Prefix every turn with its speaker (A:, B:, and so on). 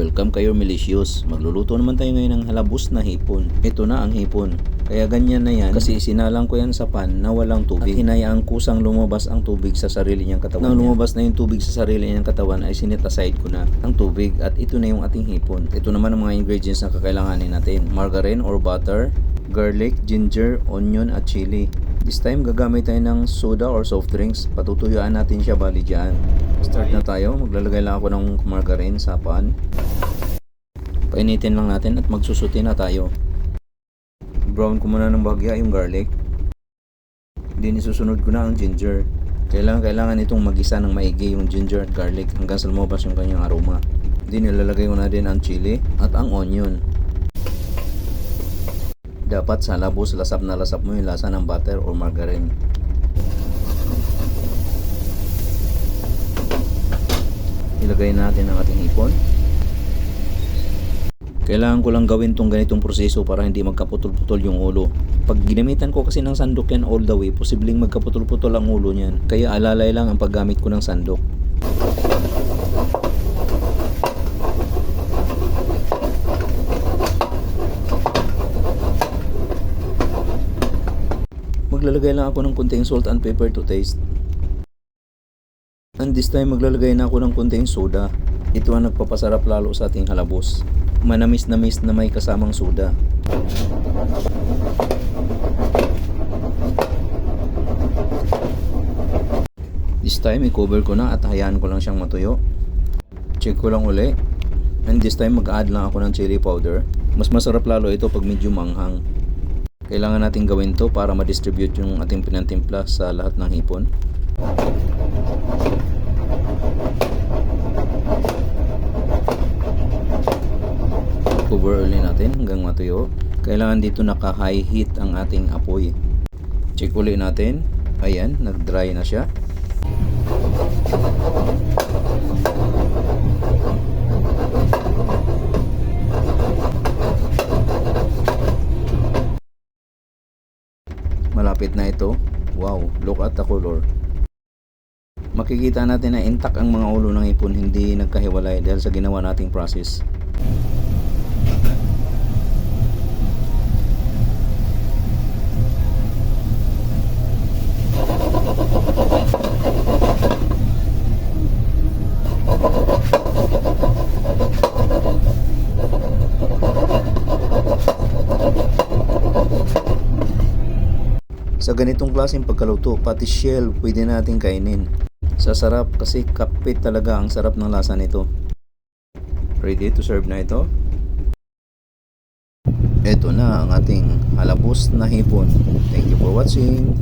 A: Welcome kayo Milicious. Magluluto naman tayo ngayon ng halabos na hipon. Ito na ang hipon. Kaya ganyan na yan kasi sinalang ko yan sa pan na walang tubig. At hinayaan kusang lumabas ang tubig sa sarili niyang katawan. Nang lumabas na yung tubig sa sarili niyang katawan ay sinit aside ko na ang tubig at ito na yung ating hipon. Ito naman ang mga ingredients na kakailanganin natin. Margarine or butter, garlic, ginger, onion at chili. This time gagamit tayo ng soda or soft drinks. Patutuyuan natin siya bali dyan. Start na tayo. Maglalagay lang ako ng margarine sa pan. Painitin lang natin at magsusuti na tayo. Brown ko muna ng bagya yung garlic. Then isusunod ko na ang ginger. Kailangan kailangan itong magisa ng maigi yung ginger at garlic hanggang sa lumabas yung kanyang aroma. Then ilalagay ko na din ang chili at ang onion. Dapat sa labos lasap na lasap mo yung lasa ng butter or margarine. Ilagay natin ang ating hipon. Kailangan ko lang gawin tong ganitong proseso para hindi magkaputol-putol yung ulo. Pag ginamitan ko kasi ng sandok yan all the way, posibleng magkaputol-putol ang ulo niyan. Kaya alalay lang ang paggamit ko ng sandok. Maglalagay lang ako ng konting salt and pepper to taste. And this time maglalagay na ako ng konting soda. Ito ang nagpapasarap lalo sa ating halabos. Manamis-namis na may kasamang soda. This time i-cover ko na at hayaan ko lang siyang matuyo. Check ko lang uli. And this time mag-add lang ako ng chili powder. Mas masarap lalo ito pag medyo manghang. Kailangan natin gawin to para ma-distribute yung ating pinantimpla sa lahat ng hipon. Cover ulit natin hanggang matuyo. Kailangan dito naka-high heat ang ating apoy. Check ulit natin. Ayan, nag-dry na siya. Malapit na ito. Wow, look at the color. Makikita natin na intact ang mga ulo ng ipon, hindi nagkahiwalay dahil sa ginawa nating process. Sa ganitong klaseng pagkaluto, pati shell pwede natin kainin. Sa sarap kasi kapit talaga ang sarap ng lasa nito. Ready to serve na ito? Ito na ang ating halabos na hipon. Thank you for watching.